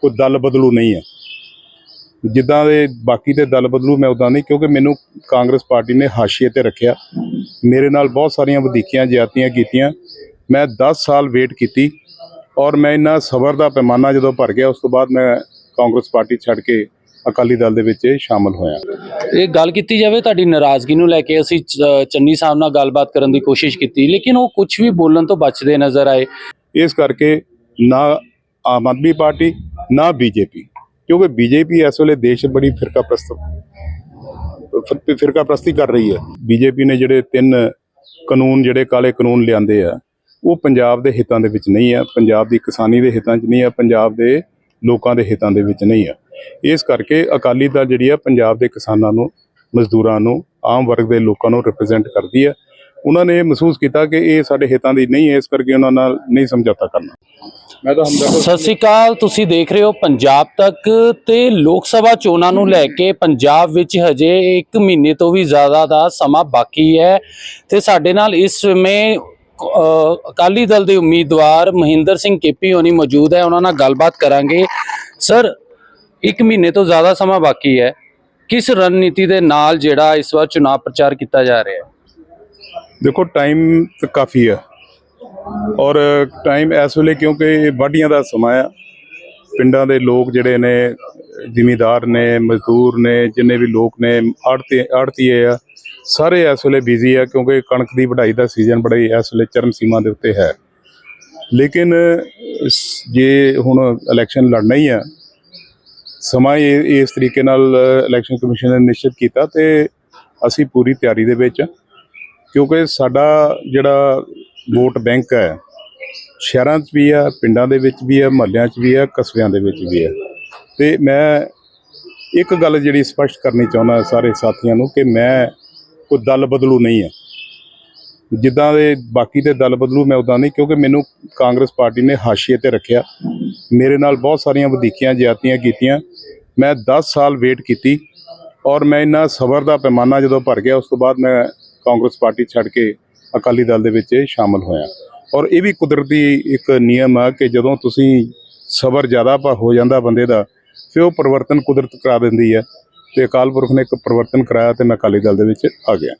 ਕੋਈ ਦਲ ਬਦਲੂ ਨਹੀਂ ਹੈ। ਜਿੱਦਾਂ ਦੇ ਬਾਕੀ ਤੇ ਦਲ ਬਦਲੂ ਮੈਂ ਉਦਾਂ ਨਹੀਂ ਕਿਉਂਕਿ ਮੈਨੂੰ ਕਾਂਗਰਸ ਪਾਰਟੀ ਨੇ ਹਾਸ਼ੀਏ ਤੇ ਰੱਖਿਆ। ਮੇਰੇ ਨਾਲ ਬਹੁਤ ਸਾਰੀਆਂ ਵਧੀਕੀਆਂ ਜ਼ਿਆਦਤੀਆਂ ਕੀਤੀਆਂ। ਮੈਂ 10 ਸਾਲ ਵੇਟ ਕੀਤੀ ਔਰ ਮੈਂ ਇੰਨਾ ਸਬਰ ਦਾ ਪੈਮਾਨਾ ਜਦੋਂ ਭਰ ਗਿਆ ਉਸ ਤੋਂ ਬਾਅਦ ਮੈਂ ਕਾਂਗਰਸ ਪਾਰਟੀ ਛੱਡ ਕੇ ਅਕਾਲੀ ਦਲ ਦੇ ਵਿੱਚ ਸ਼ਾਮਲ ਹੋਇਆ। ਇਹ ਗੱਲ ਕੀਤੀ ਜਾਵੇ ਤੁਹਾਡੀ ਨਾਰਾਜ਼ਗੀ ਨੂੰ ਲੈ ਕੇ ਅਸੀਂ ਚੰਨੀ ਸਾਹਿਬ ਨਾਲ ਗੱਲਬਾਤ ਕਰਨ ਦੀ ਕੋਸ਼ਿਸ਼ ਕੀਤੀ ਲੇਕਿਨ ਉਹ ਕੁਝ ਵੀ ਬੋਲਣ ਤੋਂ ਬਚਦੇ ਨਜ਼ਰ ਆਏ। ਇਸ ਕਰਕੇ ਨਾ ਆਮ ਆਦਮੀ ਪਾਰਟੀ, ਨਾ ਬੀਜੇਪੀ। ਕਿਉਂਕਿ ਬੀਜੇਪੀ ਇਸ ਵੇਲੇ ਦੇਸ਼ ਬੜੀ ਫਿਰਕਾ ਪ੍ਰਸਤ ਫਿਰ- ਫਿਰਕਾ ਪ੍ਰਸਤੀ ਕਰ ਰਹੀ ਹੈ। ਬੀਜੇਪੀ ਨੇ ਜਿਹੜੇ ਤਿੰਨ ਕਾਨੂੰਨ, ਜਿਹੜੇ ਕਾਲੇ ਕਾਨੂੰਨ ਲਿਆਂਦੇ ਆ, ਉਹ ਪੰਜਾਬ ਦੇ ਹਿੱਤਾਂ ਦੇ ਵਿੱਚ ਨਹੀਂ ਆ। ਪੰਜਾਬ ਦੀ ਕਿਸਾਨੀ ਦੇ ਹਿੱਤਾਂ 'ਚ ਨਹੀਂ ਆ, ਪੰਜਾਬ ਦੇ ਲੋਕਾਂ ਦੇ ਹਿੱਤਾਂ ਦੇ ਵਿੱਚ ਨਹੀਂ ਆ। ਇਸ ਕਰਕੇ ਅਕਾਲੀ ਦਲ ਜਿਹੜੀ ਆ, ਪੰਜਾਬ ਦੇ ਕਿਸਾਨਾਂ ਨੂੰ, ਮਜ਼ਦੂਰਾਂ ਨੂੰ, ਆਮ ਵਰਗ ਦੇ ਲੋਕਾਂ ਨੂੰ ਰਿਪਰੈਜ਼ੈਂਟ ਕਰਦੀ ਆ। ਉਹਨਾਂ ਨੇ ਇਹ ਮਹਿਸੂਸ ਕੀਤਾ ਕਿ ਇਹ ਸਾਡੇ ਹਿੱਤਾਂ ਦੀ ਨਹੀਂ ਹੈ, ਇਸ ਕਰਕੇ ਉਹਨਾਂ ਨਾਲ ਨਹੀਂ ਸਮਝੌਤਾ ਕਰਨਾ। ਮੈਂ ਤਾਂ ਹਮਦਰਦ ਸਤਿ ਸ਼੍ਰੀ ਅਕਾਲ ਤੁਸੀਂ ਦੇਖ ਰਹੇ ਹੋ ਪੰਜਾਬ ਤੱਕ ਤੇ ਲੋਕ ਸਭਾ ਚੋਣਾਂ ਨੂੰ ਲੈ ਕੇ ਪੰਜਾਬ ਵਿੱਚ ਹਜੇ 1 ਮਹੀਨੇ ਤੋਂ ਵੀ ਜ਼ਿਆਦਾ ਦਾ ਸਮਾਂ ਬਾਕੀ ਹੈ ਤੇ ਸਾਡੇ ਨਾਲ ਇਸ ਸਮੇਂ ਅ, ਅਕਾਲੀ ਦਲ ਦੇ ਉਮੀਦਵਾਰ ਮਹਿੰਦਰ ਸਿੰਘ ਕੇਪੀ ਹੋਣੀ ਮੌਜੂਦ ਹੈ ਉਹਨਾਂ ਨਾਲ ਗੱਲਬਾਤ ਕਰਾਂਗੇ। ਸਰ 1 ਮਹੀਨੇ ਤੋਂ ਜ਼ਿਆਦਾ ਸਮਾਂ ਬਾਕੀ ਹੈ। ਕਿਸ ਰਣਨੀਤੀ ਦੇ ਨਾਲ ਜਿਹੜਾ ਇਸ ਵਾਰ ਚੁਣਾਵ ਪ੍ਰਚਾਰ ਕੀਤਾ ਜਾ ਰਿਹਾ ਹੈ? ਦੇਖੋ ਟਾਈਮ ਤਾਂ ਕਾਫੀ ਹੈ। ਔਰ ਟਾਈਮ ਇਸ ਵੇਲੇ ਕਿਉਂਕਿ ਵਾਢੀਆਂ ਦਾ ਸਮਾਂ ਆ, ਪਿੰਡਾਂ ਦੇ ਲੋਕ ਜਿਹੜੇ ਨੇ, ਜ਼ਿਮੀਦਾਰ ਨੇ, ਮਜ਼ਦੂਰ ਨੇ, ਜਿੰਨੇ ਵੀ ਲੋਕ ਨੇ, ਆੜਤੀ, ਆੜਤੀਏ ਆ, ਸਾਰੇ ਇਸ ਵੇਲੇ ਬਿਜ਼ੀ ਆ ਕਿਉਂਕਿ ਕਣਕ ਦੀ ਵਢਾਈ ਦਾ ਸੀਜ਼ਨ ਬੜਾ ਹੀ ਇਸ ਵੇਲੇ ਚਰਮ ਸੀਮਾ ਦੇ ਉੱਤੇ ਹੈ। ਲੇਕਿਨ ਜੇ ਹੁਣ ਇਲੈਕਸ਼ਨ ਲੜਨਾ ਹੀ ਆ, ਸਮਾਂ ਇਹ- ਇਸ ਤਰੀਕੇ ਨਾਲ ਇਲੈਕਸ਼ਨ ਕਮਿਸ਼ਨ ਨੇ ਨਿਸ਼ਚਿਤ ਕੀਤਾ ਤੇ ਅਸੀਂ ਪੂਰੀ ਤਿਆਰੀ ਦੇ ਵਿੱਚ ਕਿਉਂਕਿ ਸਾਡਾ ਜਿਹੜਾ ਵੋਟ ਬੈਂਕ ਹੈ। ਸ਼ਹਿਰਾਂ 'ਚ ਵੀ ਆ ਪਿੰਡਾਂ ਦੇ ਵਿੱਚ ਵੀ ਆ ਮਹੱਲਿਆਂ 'ਚ ਵੀ ਆ ਕਸਬਿਆਂ ਦੇ ਵਿੱਚ ਵੀ ਆ ਤੇ ਮੈਂ ਇੱਕ ਗੱਲ ਜਿਹੜੀ ਸਪਸ਼ਟ ਕਰਨੀ ਚਾਹੁੰਦਾ ਸਾਰੇ ਸਾਥੀਆਂ ਨੂੰ ਕਿ ਮੈਂ ਕੋਈ ਦਲ ਬਦਲੂ ਨਹੀਂ ਹੈ। ਜਿੱਦਾਂ ਦੇ ਬਾਕੀ ਤੇ ਦਲ ਬਦਲੂ, ਮੈਂ ਉਦਾਂ ਨਹੀਂ, ਕਿਉਂਕਿ ਮੈਨੂੰ ਕਾਂਗਰਸ ਪਾਰਟੀ ਨੇ ਹਾਸ਼ੀਏ ਤੇ ਰੱਖਿਆ। ਮੇਰੇ ਨਾਲ ਬਹੁਤ ਸਾਰੀਆਂ ਵਧੀਕੀਆਂ ਜ਼ਿਆਤੀਆਂ ਕੀਤੀਆਂ। ਮੈਂ 10 ਸਾਲ ਵੇਟ ਕੀਤੀ ਔਰ ਮੈਂ ਇੰਨਾ ਸਬਰ ਦਾ ਪੈਮਾਨਾ ਜਦੋਂ ਭਰ ਗਿਆ, ਉਸ ਤੋਂ ਬਾਅਦ ਮੈਂ ਕਾਂਗਰਸ ਪਾਰਟੀ ਛੱਡ ਕੇ ਅਕਾਲੀ ਦਲ ਦੇ ਵਿੱਚ ਸ਼ਾਮਲ ਹੋਇਆ। ਔਰ ਇਹ ਵੀ ਕੁਦਰਤੀ ਇੱਕ ਨਿਯਮ ਆ ਕਿ ਜਦੋਂ ਤੁਸੀਂ ਸਬਰ ਜ਼ਿਆਦਾ ਪ- ਹੋ ਜਾਂਦਾ ਬੰਦੇ ਦਾ, ਫਿਰ ਉਹ ਪਰਿਵਰਤਨ ਕੁਦਰਤ ਕਰਾ ਦਿੰਦੀ ਹੈ। ਤੇ ਅਕਾਲ ਪੁਰਖ ਨੇ ਇੱਕ ਪਰਿਵਰਤਨ ਕਰਾਇਆ ਤੇ ਮੈਂ ਅਕਾਲੀ ਦਲ ਦੇ ਵਿੱਚ ਆ ਗਿਆ।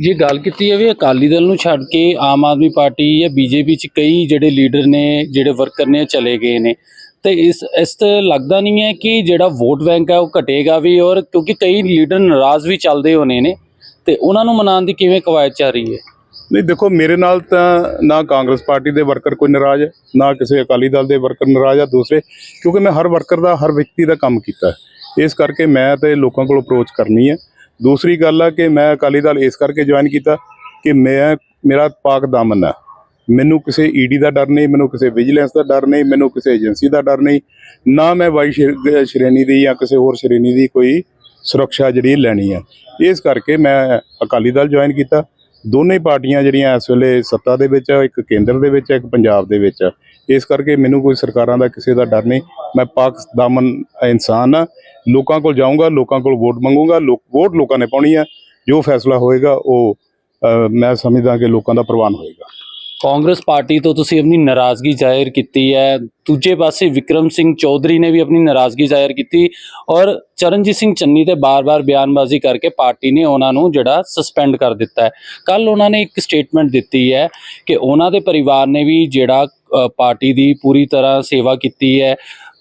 ਜੇ ਗੱਲ ਕੀਤੀ ਜਾਵੇ, ਅਕਾਲੀ ਦਲ ਨੂੰ ਛੱਡ ਕੇ ਆਮ ਆਦਮੀ ਪਾਰਟੀ ਜਾਂ ਬੀਜੇਪੀ ਚ ਕਈ ਜਿਹੜੇ ਲੀਡਰ ਨੇ, ਜਿਹੜੇ ਵਰਕਰ ਨੇ, ਉਹ ਚਲੇ ਗਏ ਨੇ। ਤੇ ਇਸ ਇਸ ਤੇ ਲੱਗਦਾ ਨਹੀਂ ਹੈ ਕਿ ਜਿਹੜਾ ਵੋਟ ਬੈਂਕ ਹੈ, ਉਹ ਘਟੇਗਾ ਵੀ ਔਰ ਕਿਉਂਕਿ ਕਈ ਲੀਡਰ ਨਾਰਾਜ਼ ਵੀ ਚੱਲਦੇ ਹੋਣੇ ਨੇ। ਤੇ ਉਹਨਾਂ ਨੂੰ ਮਨਾਉਣ ਦੀ ਕਿਵੇਂ ਕਵਾਇਦ ਚੱਲ ਰਹੀ ਹੈ? ਨਹੀਂ, ਦੇਖੋ, ਮੇਰੇ ਨਾਲ ਤਾਂ ਨਾ ਕਾਂਗਰਸ ਪਾਰਟੀ ਦੇ ਵਰਕਰ ਕੋਈ ਨਾਰਾਜ਼ ਹੈ, ਨਾ ਕਿਸੇ ਅਕਾਲੀ ਦਲ ਦੇ ਵਰਕਰ ਨਾਰਾਜ਼ ਆ, ਦੂਸਰੇ, ਕਿਉਂਕਿ ਮੈਂ ਹਰ ਵਰਕਰ ਦਾ, ਹਰ ਵਿਅਕਤੀ ਦਾ ਕੰਮ ਕੀਤਾ ਇਸ ਕਰਕੇ ਮੈਂ ਤੇ ਲੋਕਾਂ ਕੋਲ ਅਪਰੋਚ ਕਰਨੀ ਹੈ। ਦੂਸਰੀ ਗੱਲ ਆ ਕਿ ਮੈਂ ਅਕਾਲੀ ਦਲ ਇਸ ਕਰਕੇ ਜੁਆਇਨ ਕੀਤਾ ਕਿ ਮੈਂ, ਮੇਰਾ ਪਾਕ ਦਾਮਨ ਹੈ ਮੈਨੂੰ ਕਿਸੇ ਈਡੀ ਦਾ ਡਰ ਨਹੀਂ, ਮੈਨੂੰ ਕਿਸੇ ਵਿਜੀਲੈਂਸ ਦਾ ਡਰ ਨਹੀਂ, ਮੈਨੂੰ ਕਿਸੇ ਏਜੰਸੀ ਦਾ ਡਰ ਨਹੀਂ। ਨਾ ਮੈਂ ਵਾਈ ਸ਼੍ਰੇ- ਸ਼੍ਰੇਣੀ ਦੀ ਜਾਂ ਕਿਸੇ ਹੋਰ ਸ਼੍ਰੇਣੀ ਦੀ ਕੋਈ ਸੁਰੱਖਿਆ ਜਿਹੜੀ ਲੈਣੀ ਹੈ। ਇਸ ਕਰਕੇ ਮੈਂ ਅਕਾਲੀ ਦਲ ਜੁਆਇਨ ਕੀਤਾ। ਦੋਨੇ ਪਾਰਟੀਆਂ ਜਿਹੜੀਆਂ ਇਸ ਵੇਲੇ ਸੱਤਾ ਦੇ ਵਿੱਚ ਆ, ਇੱਕ ਕੇਂਦਰ ਦੇ ਵਿੱਚ ਆ, ਇੱਕ ਪੰਜਾਬ ਦੇ ਵਿੱਚ ਆ। ਇਸ ਕਰਕੇ ਮੈਨੂੰ ਕੋਈ ਸਰਕਾਰਾਂ ਦਾ ਕਿਸੇ ਦਾ ਡਰ ਨਹੀਂ। ਮੈਂ ਪਾਕ ਦਾਮਨ ਇਨਸਾਨ ਆ। ਲੋਕਾਂ ਕੋਲ ਜਾਊਂਗਾ, ਲੋਕਾਂ ਕੋਲ ਵੋਟ ਮੰਗੂੰਗਾ, ਲੋਕ ਵੋਟ ਲੋਕਾਂ ਨੇ ਪਾਉਣੀ ਆ। ਜੋ ਫੈਸਲਾ ਹੋਏਗਾ ਉਹ ਮੈਂ ਸਮਝਦਾ ਕਿ ਲੋਕਾਂ ਦਾ ਪ੍ਰਵਾਨ ਹੋਏਗਾ। ਕਾਂਗਰਸ ਪਾਰਟੀ ਤੋਂ ਤੁਸੀਂ ਆਪਣੀ ਨਾਰਾਜ਼ਗੀ ਜ਼ਾਹਿਰ ਕੀਤੀ ਹੈ। ਦੂਜੇ ਪਾਸੇ ਵਿਕਰਮ ਸਿੰਘ ਚੌਧਰੀ ਨੇ ਵੀ ਆਪਣੀ ਨਾਰਾਜ਼ਗੀ ਜ਼ਾਹਿਰ ਕੀਤੀ ਔਰ ਚਰਨਜੀਤ ਸਿੰਘ ਚੰਨੀ ਤੇ ਬਾਰ-ਬਾਰ ਬਿਆਨਬਾਜ਼ੀ ਕਰਕੇ ਪਾਰਟੀ ਨੇ ਉਹਨਾਂ ਨੂੰ ਜਿਹੜਾ ਸਸਪੈਂਡ ਕਰ ਦਿੱਤਾ ਹੈ। ਕੱਲ ਉਹਨਾਂ ਨੇ ਇੱਕ ਸਟੇਟਮੈਂਟ ਦਿੱਤੀ ਹੈ ਕਿ ਉਹਨਾਂ ਦੇ ਪਰਿਵਾਰ ਨੇ ਵੀ ਜਿਹੜਾ ਪਾਰਟੀ ਦੀ ਪੂਰੀ ਤਰ੍ਹਾਂ ਸੇਵਾ ਕੀਤੀ ਹੈ।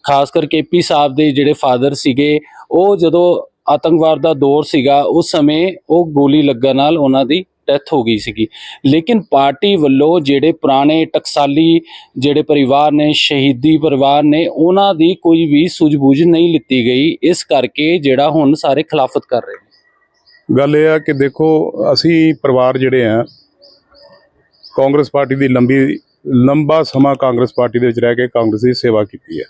ਖਾਸ ਕਰਕੇ ਪੀ ਸਾਹਿਬ ਦੇ ਜਿਹੜੇ ਫਾਦਰ ਸੀਗੇ, ਉਹ ਜਦੋਂ ਆਤੰਕਵਾਦ ਦਾ ਦੌਰ ਸੀਗਾ, ਉਸ ਸਮੇਂ ਉਹ ਗੋਲੀ ਲੱਗਣ ਨਾਲ ਉਹਨਾਂ ਦੀ ਡੈਥ ਹੋ ਗਈ ਸੀਗੀ। ਲੇਕਿਨ ਪਾਰਟੀ ਵੱਲੋਂ ਜਿਹੜੇ ਪੁਰਾਣੇ ਟਕਸਾਲੀ ਜਿਹੜੇ ਪਰਿਵਾਰ ਨੇ, ਸ਼ਹੀਦੀ ਪਰਿਵਾਰ ਨੇ, ਉਹਨਾਂ ਦੀ ਕੋਈ ਵੀ ਸੂਝਬੂਝ ਨਹੀਂ ਲਿੱਤੀ ਗਈ। ਇਸ ਕਰਕੇ ਜਿਹੜਾ ਹੁਣ ਸਾਰੇ ਖਿਲਾਫਤ ਕਰ ਰਹੇ ਨੇ। ਗੱਲ ਇਹ ਆ ਕਿ ਦੇਖੋ, ਅਸੀਂ ਪਰਿਵਾਰ ਜਿਹੜੇ ਆ, ਕਾਂਗਰਸ ਪਾਰਟੀ ਦੀ ਲੰਬੀ, ਲੰਬਾ ਸਮਾਂ ਕਾਂਗਰਸ ਪਾਰਟੀ ਦੇ ਵਿੱਚ ਰਹਿ ਕੇ ਕਾਂਗਰਸ ਦੀ ਸੇਵਾ ਕੀਤੀ ਹੈ।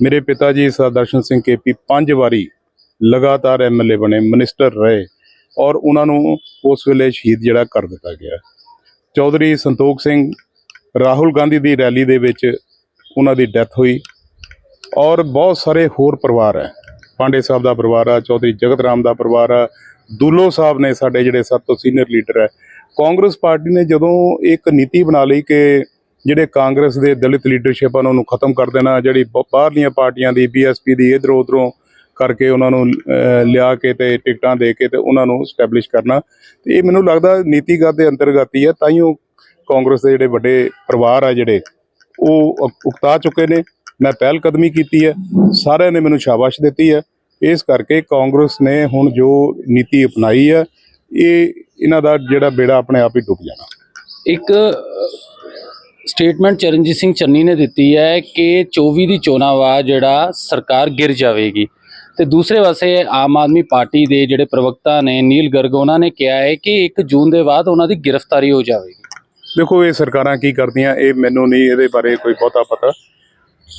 ਮੇਰੇ ਪਿਤਾ ਜੀ ਸਰਦਾਰ ਦਰਸ਼ਨ ਸਿੰਘ ਕੇਪੀ ਪੰਜ ਵਾਰੀ ਲਗਾਤਾਰ ਐਮਐਲਏ ਬਣੇ, ਮਿਨਿਸਟਰ ਰਹੇ ਔਰ ਉਹਨਾਂ ਨੂੰ ਉਸ ਵੇਲੇ ਸ਼ਹੀਦ ਜਿਹੜਾ ਕਰ ਦਿੱਤਾ ਗਿਆ। ਚੌਧਰੀ ਸੰਤੋਖ ਸਿੰਘ ਰਾਹੁਲ ਗਾਂਧੀ ਦੀ ਰੈਲੀ ਦੇ ਵਿੱਚ ਉਹਨਾਂ ਦੀ ਡੈਥ ਹੋਈ ਔਰ ਬਹੁਤ ਸਾਰੇ ਹੋਰ ਪਰਿਵਾਰ ਹੈ। ਪਾਂਡੇ ਸਾਹਿਬ ਦਾ ਪਰਿਵਾਰ ਆ, ਚੌਧਰੀ ਜਗਤ ਰਾਮ ਦਾ ਪਰਿਵਾਰ ਆ, ਦੁੱਲੋ ਸਾਹਿਬ ਨੇ ਸਾਡੇ ਜਿਹੜੇ ਸਭ ਤੋਂ ਸੀਨੀਅਰ ਲੀਡਰ ਹੈ। ਕਾਂਗਰਸ ਪਾਰਟੀ ਨੇ ਜਦੋਂ ਇੱਕ ਨੀਤੀ ਬਣਾ ਲਈ ਕਿ ਜਿਹੜੇ ਕਾਂਗਰਸ ਦੇ ਦਲਿਤ ਲੀਡਰਸ਼ਿਪ ਆ, ਉਹਨਾਂ ਨੂੰ ਖਤਮ ਕਰ ਦੇਣਾ, ਜਿਹੜੀ ਬ- ਬਾਹਰਲੀਆਂ ਪਾਰਟੀਆਂ ਦੀ ਬੀਐਸਪੀ ਦੀ ਇਧਰੋਂ ਉਧਰੋਂ ਕਰਕੇ ਉਹਨਾਂ ਨੂੰ ਲਿਆ ਕੇ ਤੇ ਟਿਕਟਾਂ ਦੇ ਕੇ ਤੇ ਉਹਨਾਂ ਨੂੰ ਸਟੈਬਲਿਸ਼ ਕਰਨਾ। ਤੇ ਇਹ ਮੈਨੂੰ ਲੱਗਦਾ ਨੀਤੀਗਤ ਦੇ ਅੰਤਰਗਤ ਹੀ ਹੈ ਤਾਈਓ ਕਾਂਗਰਸ ਦੇ ਜਿਹੜੇ ਵੱਡੇ ਪਰਿਵਾਰ ਆ ਜਿਹੜੇ, ਉਹ ਉਕਤਾ ਚੁੱਕੇ ਨੇ। ਮੈਂ ਪਹਿਲ ਕਦਮੀ ਕੀਤੀ ਹੈ, ਸਾਰਿਆਂ ਨੇ ਮੈਨੂੰ ਸ਼ਾਬਾਸ਼ ਦਿੱਤੀ ਹੈ। ਇਸ ਕਰਕੇ ਕਾਂਗਰਸ ਨੇ ਹੁਣ ਜੋ ਨੀਤੀ ਅਪਣਾਈ ਹੈ, ਇਹ ਇਹਨਾਂ ਦਾ ਜਿਹੜਾ ਬੇੜਾ ਆਪਣੇ ਆਪ ਹੀ ਡੁੱਬ ਜਾਣਾ। ਇੱਕ ਸਟੇਟਮੈਂਟ ਚਰਨਜੀਤ ਸਿੰਘ ਚੰਨੀ ਨੇ ਦਿੱਤੀ ਹੈ ਕਿ 24 ਦੀ ਚੋਣਾਂ ਬਾਅਦ ਜਿਹੜਾ ਸਰਕਾਰ ਗਿਰ ਜਾਵੇਗੀ। ਤੇ ਦੂਸਰੇ ਪਾਸੇ ਆਮ ਆਦਮੀ ਪਾਰਟੀ ਦੇ ਜਿਹੜੇ ਪ੍ਰਵਕਤਾ ਨੇ ਨੀਲ ਗਰਗ, ਉਹਨਾਂ ਨੇ ਕਿਹਾ ਹੈ ਕਿ 1 ਜੂਨ ਦੇ ਬਾਅਦ ਉਹਨਾਂ ਦੀ ਗ੍ਰਿਫਤਾਰੀ ਹੋ ਜਾਵੇਗੀ। ਦੇਖੋ, ਇਹ ਸਰਕਾਰਾਂ ਕੀ ਕਰਦੀਆਂ, ਇਹ ਮੈਨੂੰ ਨਹੀਂ ਇਹਦੇ ਬਾਰੇ ਕੋਈ ਬਹੁਤਾ ਪਤਾ।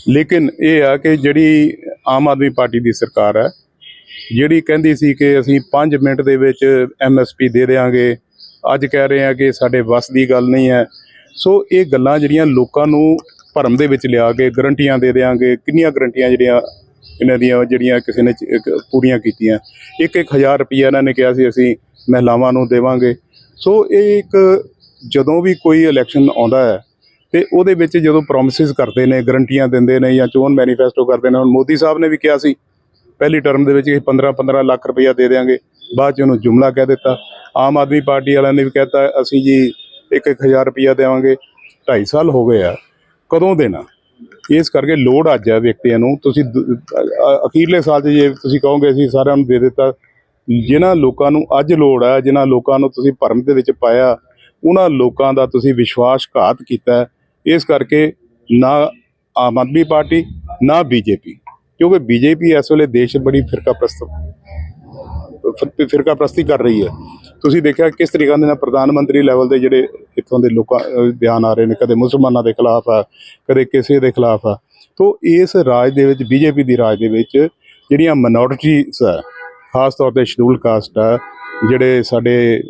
ਲੇਕਿਨ ਇਹ ਆ ਕਿ ਜਿਹੜੀ ਆਮ ਆਦਮੀ ਪਾਰਟੀ ਦੀ ਸਰਕਾਰ ਹੈ, ਜਿਹੜੀ ਕਹਿੰਦੀ ਸੀ ਕਿ ਅਸੀਂ 5 ਮਿੰਟ ਦੇ ਵਿੱਚ ਐਮਐਸਪੀ ਦੇ ਦੇਵਾਂਗੇ ਅੱਜ ਕਹਿ ਰਹੇ ਆ ਕਿ ਸਾਡੇ ਵੱਸ ਦੀ ਗੱਲ ਨਹੀਂ ਹੈ। ਸੋ ਇਹ ਗੱਲਾਂ ਜਿਹੜੀਆਂ ਲੋਕਾਂ ਨੂੰ ਭਰਮ ਦੇ ਵਿੱਚ ਲਿਆ ਕੇ, ਗਰੰਟੀਆਂ ਦੇ ਦੇਵਾਂਗੇ ਕਿੰਨੀਆਂ ਗਰੰਟੀਆਂ ਜਿਹੜੀਆਂ ਇਹਨਾਂ ਦੀਆਂ ਜਿਹੜੀਆਂ ਕਿਸੇ ਨੇ ਪੂਰੀਆਂ ਕੀਤੀਆਂ। ਇੱਕ ਇੱਕ ਹਜ਼ਾਰ ਰੁਪਈਆ ਇਹਨਾਂ ਨੇ ਕਿਹਾ ਸੀ, ਅਸੀਂ ਮਹਿਲਾਵਾਂ ਨੂੰ ਦੇਵਾਂਗੇ। ਸੋ ਇਹ ਇੱਕ ਜਦੋਂ ਵੀ ਕੋਈ ਇਲੈਕਸ਼ਨ ਆਉਂਦਾ ਹੈ, ਤੇ ਉਹਦੇ ਵਿੱਚ ਜਦੋਂ ਪ੍ਰੋਮਿਸਿਸ ਕਰਦੇ ਨੇ, ਗਰੰਟੀਆਂ ਦਿੰਦੇ ਨੇ ਜਾਂ ਚੋਣ ਮੈਨੀਫੈਸਟੋ ਕਰਦੇ ਨੇ, ਹੁਣ ਮੋਦੀ ਸਾਹਿਬ ਨੇ ਵੀ ਕਿਹਾ ਸੀ, ਪਹਿਲੀ ਟਰਮ ਦੇ ਵਿੱਚ ਇਹ 15 15 ਲੱਖ ਰੁਪਈਆ ਦੇ ਦੇਵਾਂਗੇ ਬਾਅਦ ਚ ਉਹਨੂੰ ਜੁਮਲਾ ਕਹਿ ਦਿੱਤਾ। ਆਮ ਆਦਮੀ ਪਾਰਟੀ ਵਾਲਿਆਂ ਨੇ ਵੀ ਕਹਿਤਾ, ਅਸੀਂ ਜੀ ਇੱਕ ਇੱਕ ਹਜ਼ਾਰ ਰੁਪਈਆ ਦੇਵਾਂਗੇ। 2.5 ਸਾਲ ਹੋ ਗਏ ਆ। ਕਦੋਂ ਦੇਣਾ? ਇਸ ਕਰਕੇ ਲੋੜ ਅੱਜ ਹੈ ਵਿਅਕਤੀਆਂ ਨੂੰ। ਤੁਸੀਂ ਦ- ਅਖੀਰਲੇ ਸਾਲ 'ਚ ਜੇ ਤੁਸੀਂ ਕਹੋਗੇ, ਅਸੀਂ ਸਾਰਿਆਂ ਨੂੰ ਦੇ ਦਿੱਤਾ। ਜਿਨ੍ਹਾਂ ਲੋਕਾਂ ਨੂੰ ਅੱਜ ਲੋੜ ਹੈ ਜਿਨ੍ਹਾਂ ਲੋਕਾਂ ਨੂੰ ਤੁਸੀਂ ਭਰਮ ਦੇ ਵਿੱਚ ਪਾਇਆ, ਉਹਨਾਂ ਲੋਕਾਂ ਦਾ ਤੁਸੀਂ ਵਿਸ਼ਵਾਸਘਾਤ ਕੀਤਾ। ਇਸ ਕਰਕੇ ਨਾ ਆਮ ਆਦਮੀ ਪਾਰਟੀ, ਨਾ ਬੀਜੇਪੀ। ਕਿਉਂਕਿ ਬੀਜੇਪੀ ਇਸ ਵੇਲੇ ਦੇਸ਼ ਬੜੀ ਫਿਰਕਾ ਪ੍ਰਸਤ ਫਿਰਕਾ ਪ੍ਰਸਤੀ ਕਰ ਰਹੀ ਹੈ। ਤੁਸੀਂ ਦੇਖਿਆ ਕਿਸ ਤਰੀਕੇ ਨਾਲ ਪ੍ਰਧਾਨ ਮੰਤਰੀ ਲੈਵਲ ਦੇ ਜਿਹੜੇ ਇੱਥੋਂ ਦੇ ਲੋਕਾਂ ਬਿਆਨ ਆ ਰਹੇ ਨੇ, ਕਦੇ ਮੁਸਲਮਾਨਾਂ ਦੇ ਖਿਲਾਫ ਆ, ਕਦੇ ਕਿਸੇ ਦੇ ਖਿਲਾਫ ਆ। ਤੋਂ ਇਸ ਰਾਜ ਦੇ ਵਿੱਚ, ਬੀਜੇਪੀ ਦੀ ਰਾਜ ਦੇ ਵਿੱਚ ਜਿਹੜੀਆਂ ਮਿਨੋਰਿਟੀਜ਼ ਆ, ਖਾਸ ਤੌਰ ਤੇ ਸ਼ਡਿਊਲ ਕਾਸਟ ਆ, ਜਿਹੜੇ ਸਾਡੇ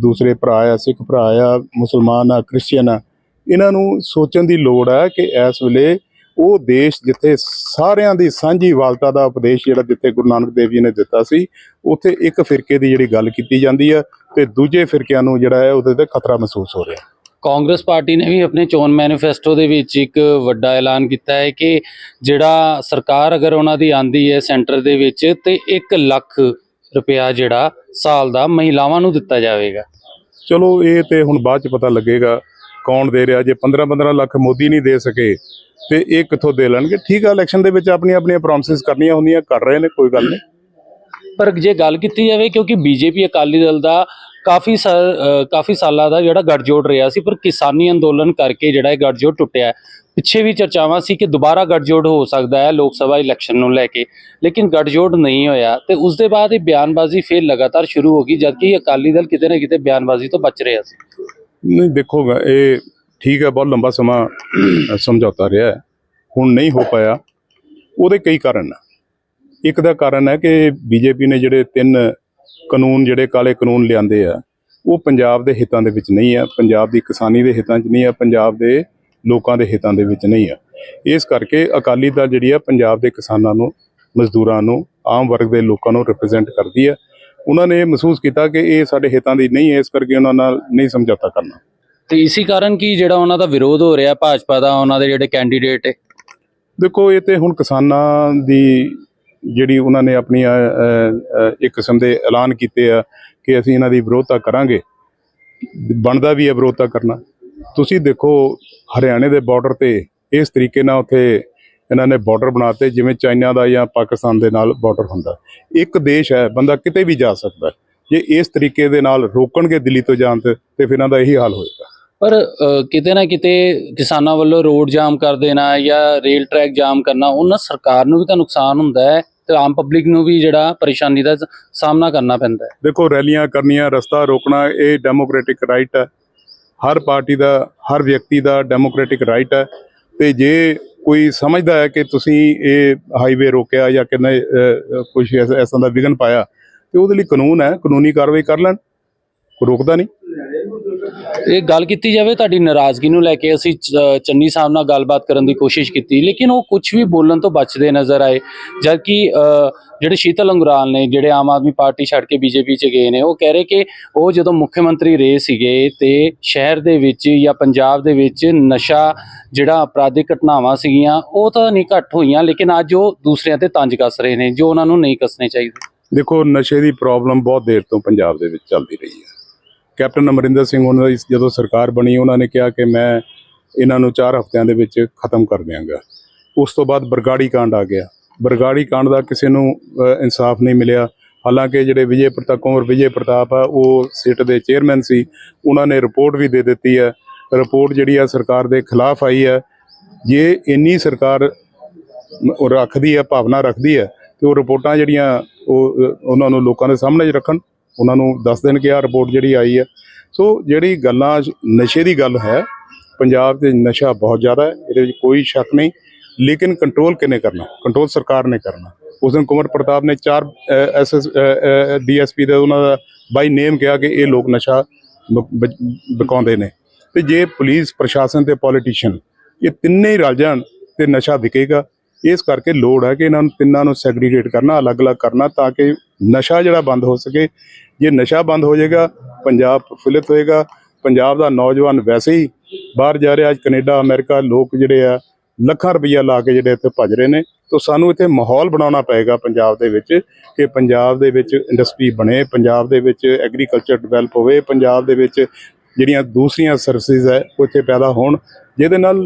ਦੂਸਰੇ ਭਰਾ ਆ, ਸਿੱਖ ਭਰਾ ਆ, ਮੁਸਲਮਾਨ ਆ, ਕ੍ਰਿਸਚੀਅਨ ਆ, ਇਹਨਾਂ ਨੂੰ ਸੋਚਣ ਦੀ ਲੋੜ ਹੈ ਕਿ ਇਸ ਵੇਲੇ ਉਹ ਦੇਸ਼ ਜਿੱਥੇ ਸਾਰਿਆਂ ਦੀ ਸਾਂਝੀ ਵਾਲਤਾ ਦਾ ਉਪਦੇਸ਼ ਜਿਹੜਾ ਜਿੱਥੇ ਗੁਰੂ ਨਾਨਕ ਦੇਵ ਜੀ ਨੇ ਦਿੱਤਾ ਸੀ ਉੱਥੇ ਇੱਕ ਫਿਰਕੇ ਦੀ ਜਿਹੜੀ ਗੱਲ ਕੀਤੀ ਜਾਂਦੀ ਹੈ ਤੇ ਦੂਜੇ ਫਿਰਕਿਆਂ ਨੂੰ ਜਿਹੜਾ ਹੈ ਉਹਦੇ ਤੇ ਖਤਰਾ ਮਹਿਸੂਸ ਹੋ ਰਿਹਾ। ਕਾਂਗਰਸ ਪਾਰਟੀ ਨੇ ਵੀ ਆਪਣੇ ਚੋਣ ਮੈਨੀਫੈਸਟੋ ਦੇ ਵਿੱਚ ਇੱਕ ਵੱਡਾ ਐਲਾਨ ਕੀਤਾ ਹੈ ਕਿ ਜਿਹੜਾ ਸਰਕਾਰ ਅਗਰ ਉਹਨਾਂ ਦੀ ਆਂਦੀ ਹੈ ਸੈਂਟਰ ਦੇ ਵਿੱਚ ਤੇ 1 ਲੱਖ ਰੁਪਇਆ ਜਿਹੜਾ ਸਾਲ ਦਾ ਮਹਿਲਾਵਾਂ ਨੂੰ ਦਿੱਤਾ ਜਾਵੇਗਾ। ਚਲੋ ਇਹ ਤੇ ਹੁਣ ਬਾਅਦ ਚ ਪਤਾ ਲੱਗੇਗਾ ਕੌਣ ਦੇ ਰਿਹਾ, ਜੇ 15 15 ਲੱਖ ਮੋਦੀ ਨਹੀਂ ਦੇ ਸਕੇ ਤੇ ਇਹ ਕਿੱਥੋਂ ਦੇ ਲੈਣਗੇ? ਠੀਕ ਆ ਇਲੈਕਸ਼ਨ ਦੇ ਵਿੱਚ ਆਪਣੀਆਂ ਆਪਣੀਆਂ ਪ੍ਰੋਮਿਸਸ ਕਰਨੀਆਂ ਹੁੰਦੀਆਂ, ਕਰ ਰਹੇ ਨੇ, ਕੋਈ ਗੱਲ ਨਹੀਂ। ਪਰ ਜੇ ਗੱਲ ਕੀਤੀ ਜਾਵੇ, ਕਿਉਂਕਿ ਬੀਜੇਪੀ ਅਕਾਲੀ ਦਲ ਦਾ ਕਾਫੀ ਕਾਫੀ ਸਾਲਾਂ ਦਾ ਜਿਹੜਾ ਗੱਠਜੋੜ ਰਿਹਾ ਸੀ, ਪਰ ਕਿਸਾਨੀ ਅੰਦੋਲਨ ਕਰਕੇ ਜਿਹੜਾ ਇਹ ਗੱਠਜੋੜ ਟੁੱਟਿਆ ਪਿੱਛੇ ਵੀ ਚਰਚਾਵਾਂ ਸੀ ਕਿ ਦੁਬਾਰਾ ਗੱਠਜੋੜ ਹੋ ਸਕਦਾ ਹੈ ਲੋਕ ਸਭਾ ਇਲੈਕਸ਼ਨ ਨੂੰ ਲੈ ਕੇ, ਲੇਕਿਨ ਗੱਠਜੋੜ ਨਹੀਂ ਹੋਇਆ ਤੇ ਉਸ ਦੇ ਬਾਅਦ ਇਹ ਬਿਆਨਬਾਜ਼ੀ ਫਿਰ ਲਗਾਤਾਰ ਸ਼ੁਰੂ ਹੋ ਗਈ, ਜਦਕਿ ਅਕਾਲੀ ਦਲ ਕਿਤੇ ਨਾ ਕਿਤੇ ਬਿਆਨਬਾਜ਼ੀ ਤੋਂ ਬਚ ਰਿਹਾ ਸੀ। ਨਹੀਂ, ਦੇਖੋ ਇਹ ਠੀਕ ਹੈ, ਬਹੁਤ ਲੰਬਾ ਸਮਾਂ ਸਮਝੌਤਾ ਰਿਹਾ ਹੁਣ ਨਹੀਂ ਹੋ ਪਾਇਆ, ਉਹਦੇ ਕਈ ਕਾਰਨ ਆ ਇੱਕ ਦਾ ਕਾਰਨ ਹੈ ਕਿ ਬੀਜੇਪੀ ਨੇ ਜਿਹੜੇ ਤਿੰਨ ਕਾਨੂੰਨ, ਜਿਹੜੇ ਕਾਲੇ ਕਾਨੂੰਨ ਲਿਆਂਦੇ ਆ, ਉਹ ਪੰਜਾਬ ਦੇ ਹਿੱਤਾਂ ਦੇ ਵਿੱਚ ਨਹੀਂ ਆ। ਪੰਜਾਬ ਦੀ ਕਿਸਾਨੀ ਦੇ ਹਿੱਤਾਂ 'ਚ ਨਹੀਂ ਆ, ਪੰਜਾਬ ਦੇ ਲੋਕਾਂ ਦੇ ਹਿੱਤਾਂ ਦੇ ਵਿੱਚ ਨਹੀਂ ਆ। ਇਸ ਕਰਕੇ ਅਕਾਲੀ ਦਲ ਜਿਹੜੀ ਆ, ਪੰਜਾਬ ਦੇ ਕਿਸਾਨਾਂ ਨੂੰ, ਮਜ਼ਦੂਰਾਂ ਨੂੰ, ਆਮ ਵਰਗ ਦੇ ਲੋਕਾਂ ਨੂੰ ਰਿਪਰੈਜ਼ੈਂਟ ਕਰਦੀ ਆ। ਉਹਨਾਂ ਨੇ ਮਹਿਸੂਸ ਕੀਤਾ ਕਿ ਇਹ ਸਾਡੇ ਹਿੱਤਾਂ ਦੀ ਨਹੀਂ ਹੈ ਇਸ ਕਰਕੇ ਉਹਨਾਂ ਨਾਲ ਨਹੀਂ ਸਮਝੌਤਾ ਕਰਨਾ। ਤੇ ਇਸੇ ਕਾਰਨ ਕੀ ਜਿਹੜਾ ਉਹਨਾਂ ਦਾ ਵਿਰੋਧ ਹੋ ਰਿਹਾ ਭਾਜਪਾ ਦਾ ਉਹਨਾਂ ਦੇ ਜਿਹੜੇ ਕੈਂਡੀਡੇਟ ਹੈ? ਦੇਖੋ ਇਹ ਤੇ ਹੁਣ ਕਿਸਾਨਾਂ ਦੀ ਜਿਹੜੀ ਉਹਨਾਂ ਨੇ ਆਪਣੀ ਇੱਕ ਕਿਸਮ ਦੇ ਐਲਾਨ ਕੀਤੇ ਆ ਕਿ ਅਸੀਂ ਇਹਨਾਂ ਦੀ ਵਿਰੋਧਤਾ ਕਰਾਂਗੇ। ਬਣਦਾ ਵੀ ਹੈ ਵਿਰੋਧਤਾ ਕਰਨਾ। ਤੁਸੀਂ ਦੇਖੋ ਹਰਿਆਣੇ ਦੇ ਬਾਰਡਰ ਤੇ ਇਸ ਤਰੀਕੇ ਨਾਲ ਉੱਥੇ ਇਹਨਾਂ ਨੇ ਬਾਰਡਰ ਬਣਾਤੇ ਜਿਵੇਂ ਚਾਈਨਾ ਦਾ ਜਾਂ ਪਾਕਿਸਤਾਨ ਦੇ ਨਾਲ ਬਾਰਡਰ ਹੁੰਦਾ। ਇੱਕ ਦੇਸ਼ ਹੈ ਬੰਦਾ ਕਿਤੇ ਵੀ ਜਾ ਸਕਦਾ। ਜੇ ਇਸ ਤਰੀਕੇ ਦੇ ਨਾਲ ਰੋਕਣਗੇ ਦਿੱਲੀ ਤੋਂ ਜਾਣ ਤੇ ਫਿਰ ਇਹਨਾਂ ਦਾ ਇਹੀ ਹਾਲ ਹੋਏਗਾ। ਪਰ ਕਿਤੇ ਨਾ ਕਿਤੇ ਕਿਸਾਨਾਂ ਵੱਲੋਂ ਰੋਡ ਜਾਮ ਕਰ ਦੇਣਾ ਜਾਂ ਰੇਲ ਟਰੈਕ ਜਾਮ ਕਰਨਾ ਉਹਨਾਂ ਸਰਕਾਰ ਨੂੰ ਵੀ ਤਾਂ ਨੁਕਸਾਨ ਹੁੰਦਾ ਹੈ ਤੇ ਆਮ ਪਬਲਿਕ ਨੂੰ ਵੀ ਜਿਹੜਾ ਪਰੇਸ਼ਾਨੀ ਦਾ ਸਾਹਮਣਾ ਕਰਨਾ ਪੈਂਦਾ ਹੈ। ਦੇਖੋ ਰੈਲੀਆਂ ਕਰਨੀਆਂ ਰਸਤਾ ਰੋਕਣਾ ਇਹ ਡੈਮੋਕ੍ਰੈਟਿਕ ਰਾਈਟ ਹੈ। ਹਰ ਪਾਰਟੀ ਦਾ ਹਰ ਵਿਅਕਤੀ ਦਾ ਡੈਮੋਕ੍ਰੈਟਿਕ ਰਾਈਟ ਹੈ। ਤੇ ਜੇ ਕੋਈ ਸਮਝਦਾ ਹੈ ਕਿ ਤੁਸੀਂ ਇਹ ਹਾਈਵੇ ਰੋਕਿਆ ਜਾਂ ਕਿੰਨੇ ਕੁਝ ਤਰ੍ਹਾਂ ਦਾ ਵਿਘਨ ਪਾਇਆ, ਤੇ ਉਹਦੇ ਲਈ ਕਾਨੂੰਨ ਹੈ, ਕਾਨੂੰਨੀ ਕਾਰਵਾਈ ਕਰ ਲੈਣ। ਕੋਈ ਰੋਕਦਾ ਨਹੀਂ। ਇਹ ਗੱਲ ਕੀਤੀ ਜਾਵੇ, ਤੁਹਾਡੀ ਨਾਰਾਜ਼ਗੀ ਨੂੰ ਲੈ ਕੇ ਅਸੀਂ ਚ- ਚੰਨੀ ਸਾਹਿਬ ਨਾਲ ਗੱਲਬਾਤ ਕਰਨ ਦੀ ਕੋਸ਼ਿਸ਼ ਕੀਤੀ, ਲੇਕਿਨ ਉਹ ਕੁਝ ਵੀ ਬੋਲਣ ਤੋਂ ਬਚਦੇ ਨਜ਼ਰ ਆਏ, ਜਦਕਿ ਜਿਹੜੇ ਸ਼ੀਤਲ ਅੰਗਰਾਲ ਨੇ, ਜਿਹੜੇ ਆਮ ਆਦਮੀ ਪਾਰਟੀ ਛੱਡ ਕੇ ਬੀਜੇਪੀ ਚ ਗਏ ਨੇ, ਉਹ ਕਹਿ ਰਹੇ ਕਿ ਉਹ ਜਦੋਂ ਮੁੱਖ ਮੰਤਰੀ ਰਹੇ ਸੀਗੇ ਤੇ ਸ਼ਹਿਰ ਦੇ ਵਿੱਚ ਜਾਂ ਪੰਜਾਬ ਦੇ ਵਿੱਚ ਨਸ਼ਾ ਜਿਹੜਾ ਅਪਰਾਧਿਕ ਘਟਨਾਵਾਂ ਸੀਗੀਆਂ, ਉਹ ਤਾਂ ਨਹੀਂ ਘੱਟ ਹੋਈਆਂ, ਲੇਕਿਨ ਅੱਜ ਉਹ ਦੂਸਰਿਆਂ ਤੇ ਤੰਜ ਕੱਸ ਰਹੇ ਨੇ, ਜੋ ਉਹਨਾਂ ਨੂੰ ਨਹੀਂ ਕੱਸਣੇ ਚਾਹੀਦੇ। ਦੇਖੋ, ਨਸ਼ੇ ਦੀ ਪ੍ਰੋਬਲਮ ਬਹੁਤ ਦੇਰ ਤੋਂ ਪੰਜਾਬ ਦੇ ਵਿੱਚ ਚੱਲਦੀ ਰਹੀ ਹੈ। ਕੈਪਟਨ ਅਮਰਿੰਦਰ ਸਿੰਘ ਉਹਨਾਂ ਦੀ ਜਦੋਂ ਸਰਕਾਰ ਬਣੀ, ਉਹਨਾਂ ਨੇ ਕਿਹਾ ਕਿ ਮੈਂ ਇਹਨਾਂ ਨੂੰ 4 ਹਫ਼ਤਿਆਂ ਦੇ ਵਿੱਚ ਖਤਮ ਕਰ ਦਿਆਂਗਾ। ਉਸ ਤੋਂ ਬਾਅਦ ਬਰਗਾੜੀ ਕਾਂਡ ਆ ਗਿਆ। ਬਰਗਾੜੀ ਕਾਂਡ ਦਾ ਕਿਸੇ ਨੂੰ ਇਨਸਾਫ ਨਹੀਂ ਮਿਲਿਆ। ਹਾਲਾਂਕਿ ਜਿਹੜੇ ਵਿਜੇ ਪ੍ਰਤਾਪ ਕੁੰਵਰ ਵਿਜੇ ਪ੍ਰਤਾਪ ਆ, ਉਹ ਸਿਟ ਦੇ ਚੇਅਰਮੈਨ ਸੀ। ਉਹਨਾਂ ਨੇ ਰਿਪੋਰਟ ਵੀ ਦੇ ਦਿੱਤੀ ਹੈ। ਰਿਪੋਰਟ ਜਿਹੜੀ ਆ ਸਰਕਾਰ ਦੇ ਖਿਲਾਫ ਆਈ ਹੈ। ਜੇ ਇੰਨੀ ਸਰਕਾਰ ਰੱਖਦੀ ਹੈ, ਭਾਵਨਾ ਰੱਖਦੀ ਹੈ, ਤੇ ਉਹ ਰਿਪੋਰਟਾਂ ਜਿਹੜੀਆਂ ਉਹ ਉਹਨਾਂ ਨੂੰ ਲੋਕਾਂ ਦੇ ਸਾਹਮਣੇ 'ਚ ਰੱਖਣ ਉਹਨਾਂ ਨੂੰ ਦੱਸ ਦੇਣ ਕਿ ਆਹ ਰਿਪੋਰਟ ਜਿਹੜੀ ਆਈ ਹੈ। ਸੋ ਜਿਹੜੀ ਗੱਲਾਂ ਨਸ਼ੇ ਦੀ ਗੱਲ ਹੈ, ਪੰਜਾਬ 'ਚ ਨਸ਼ਾ ਬਹੁਤ ਜ਼ਿਆਦਾ ਹੈ, ਇਹਦੇ ਵਿੱਚ ਕੋਈ ਸ਼ੱਕ ਨਹੀਂ। ਲੇਕਿਨ ਕੰਟਰੋਲ ਕਿਨੇ ਕਰਨਾ? ਕੰਟਰੋਲ ਸਰਕਾਰ ਨੇ ਕਰਨਾ। ਉਸ ਦਿਨ ਕੁਮਰ ਪ੍ਰਤਾਪ ਨੇ ਚਾਰ ਐਸਐਸ ਡੀਐਸਪੀ ਦੇ ਉਹਨਾਂ ਦਾ ਬਾਈ ਨੇਮ ਕਿਹਾ ਕਿ ਇਹ ਲੋਕ ਨਸ਼ਾ ਬ- ਬ- ਨੇ। ਤੇ ਜੇ ਪੁਲਿਸ, ਪ੍ਰਸ਼ਾਸਨ ਤੇ ਪੋਲੀਟੀਸ਼ੀਅਨ ਇਹ ਤਿੰਨੇ ਹੀ ਰਲ ਜਾਣ ਤੇ ਨਸ਼ਾ ਵਿਕੇਗਾ ਇਸ ਕਰਕੇ ਲੋੜ ਹੈ ਕਿ ਇਹਨਾਂ ਨੂੰ ਤਿੰਨਾਂ ਨੂੰ ਸੈਗਰੀਗੇਟ ਕਰਨਾ, ਅਲੱਗ-ਅਲੱਗ ਕਰਨਾ ਤਾਂ ਕਿ ਨਸ਼ਾ ਜਿਹੜਾ ਬੰਦ ਹੋ ਸਕੇ। ਜੇ ਨਸ਼ਾ ਬੰਦ ਹੋ ਜਾਏਗਾ, ਪੰਜਾਬ ਪ੍ਰਫੁੱਲਿਤ ਹੋਏਗਾ, ਪੰਜਾਬ ਦਾ ਨੌਜਵਾਨ ਵੈਸੇ ਹੀ ਬਾਹਰ ਜਾ ਰਿਹਾ, ਅੱਜ ਕੈਨੇਡਾ, ਅਮਰੀਕਾ, ਲੋਕ ਜਿਹੜੇ ਆ, ਲੱਖਾਂ ਰੁਪਈਆ ਲਾ ਕੇ ਜਿਹੜੇ ਇੱਥੇ ਭੱਜ ਰਹੇ ਨੇ। ਤਾਂ ਸਾਨੂੰ ਇੱਥੇ ਮਾਹੌਲ ਬਣਾਉਣਾ ਪਏਗਾ ਪੰਜਾਬ ਦੇ ਵਿੱਚ ਕਿ ਪੰਜਾਬ ਦੇ ਵਿੱਚ ਇੰਡਸਟਰੀ ਬਣੇ, ਪੰਜਾਬ ਦੇ ਵਿੱਚ ਐਗਰੀਕਲਚਰ ਡਿਵੈਲਪ ਹੋਵੇ, ਪੰਜਾਬ ਦੇ ਵਿੱਚ ਜਿਹੜੀਆਂ ਦੂਸਰੀਆਂ ਸਰਵਿਸਿਜ਼ ਹੈ, ਉਹ ਇੱਥੇ ਪੈਦਾ ਹੋਣ। ਜਿਹਦੇ ਨਾਲ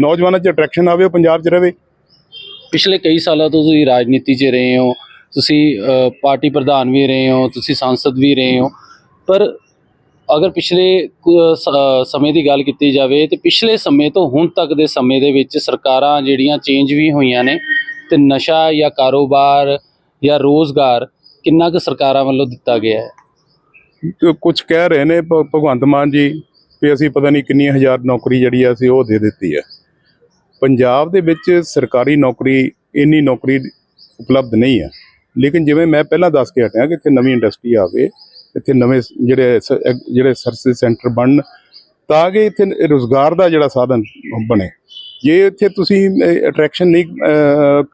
ਨੌਜਵਾਨਾਂ 'ਚ ਅਟਰੈਕਸ਼ਨ ਆਵੇ, ਉਹ ਪੰਜਾਬ 'ਚ ਰਵੇ ਪਿਛਲੇ ਕਈ ਸਾਲਾਂ ਤੋਂ ਤੁਸੀਂ ਰਾਜਨੀਤੀ 'ਚ ਰਹੇ ਹੋ, ਤੁਸੀਂ ਪਾਰਟੀ ਪ੍ਰਧਾਨ ਵੀ ਰਹੇ ਹੋ, ਤੁਸੀਂ ਸੰਸਦ ਵੀ ਰਹੇ ਹੋ, ਪਰ ਅਗਰ ਪਿਛਲੇ ਸਮੇਂ ਦੀ ਗੱਲ ਕੀਤੀ ਜਾਵੇ ਤੇ ਪਿਛਲੇ ਸਮੇਂ ਤੋਂ ਹੁਣ ਤੱਕ ਦੇ ਸਮੇਂ ਦੇ ਵਿੱਚ ਸਰਕਾਰਾਂ ਜਿਹੜੀਆਂ ਚੇਂਜ ਵੀ ਹੋਈਆਂ ਨੇ ਤੇ ਨਸ਼ਾ ਜਾਂ ਕਾਰੋਬਾਰ ਜਾਂ ਰੋਜ਼ਗਾਰ ਕਿੰਨਾ ਕੁ ਸਰਕਾਰਾਂ ਵੱਲੋਂ ਦਿੱਤਾ ਗਿਆ ਹੈ? ਕੁਝ ਕਹਿ ਰਹੇ ਨੇ ਭਗਵੰਤ ਮਾਨ ਜੀ ਵੀ ਅਸੀਂ ਪਤਾ ਨਹੀਂ ਕਿੰਨੀ ਹਜ਼ਾਰ ਨੌਕਰੀ ਜਿਹੜੀ ਆ ਅਸੀਂ ਉਹ ਦੇ ਦਿੱਤੀ ਹੈ। ਪੰਜਾਬ ਦੇ ਵਿੱਚ ਸਰਕਾਰੀ ਨੌਕਰੀ, ਇੰਨੀ ਨੌਕਰੀ ਉਪਲਬਧ ਨਹੀਂ ਹੈ। ਲੇਕਿਨ ਜਿਵੇਂ ਮੈਂ ਪਹਿਲਾਂ ਦੱਸ ਕੇ ਹਟਿਆ ਕਿ ਇੱਥੇ ਨਵੀਂ ਇੰਡਸਟਰੀ ਆਵੇ, ਇੱਥੇ ਨਵੇਂ ਜਿਹੜੇ ਜਿਹੜੇ ਸਰਵਿਸ ਸੈਂਟਰ ਬਣਨ, ਤਾਂ ਕਿ ਇੱਥੇ ਰੋਜ਼ਗਾਰ ਦਾ ਜਿਹੜਾ ਸਾਧਨ ਬਣੇ। ਜੇ ਇੱਥੇ ਤੁਸੀਂ ਅਟਰੈਕਸ਼ਨ ਨਹੀਂ